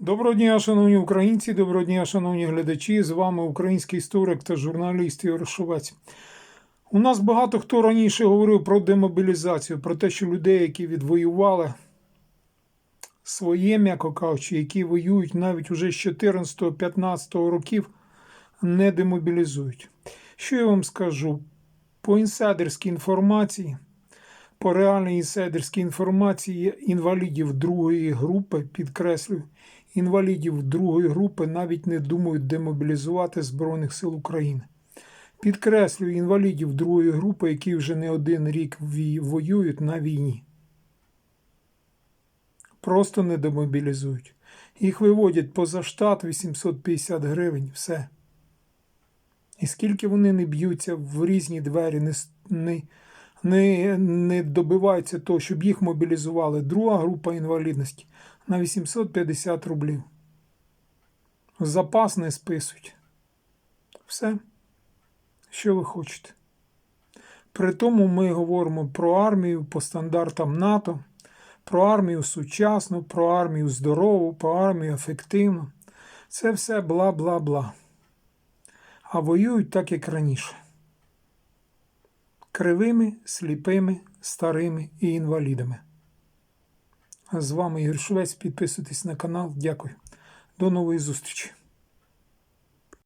Доброго дня, шановні українці, доброго дня, шановні глядачі. З вами український історик та журналіст Ігор Шовець. У нас багато хто раніше говорив про демобілізацію, про те, що людей, які відвоювали своє, м'яко кажучи, які воюють навіть уже з 14-15 років, не демобілізують. Що я вам скажу? По інсайдерській інформації, по реальній інсайдерській інформації інвалідів другої групи, підкреслюю, інвалідів другої групи навіть не думають демобілізувати Збройних сил України. Підкреслюю інвалідів другої групи, які вже не один рік воюють на війні. Просто не демобілізують. Їх виводять поза штат 850 гривень, все. І скільки вони не б'ються в різні двері, не, не, не, не добиваються того, щоб їх мобілізували. Друга група інвалідності на 850 рублів. Запас не списують. Все. Що ви хочете? При тому ми говоримо про армію по стандартам НАТО, про армію сучасну, про армію здорову, про армію ефективну. Це все бла бла бла. А воюють так, як раніше. Кривими, сліпими, старими і інвалідами. З вами Ігор Швець. Підписуйтесь на канал. Дякую. До нової зустрічі.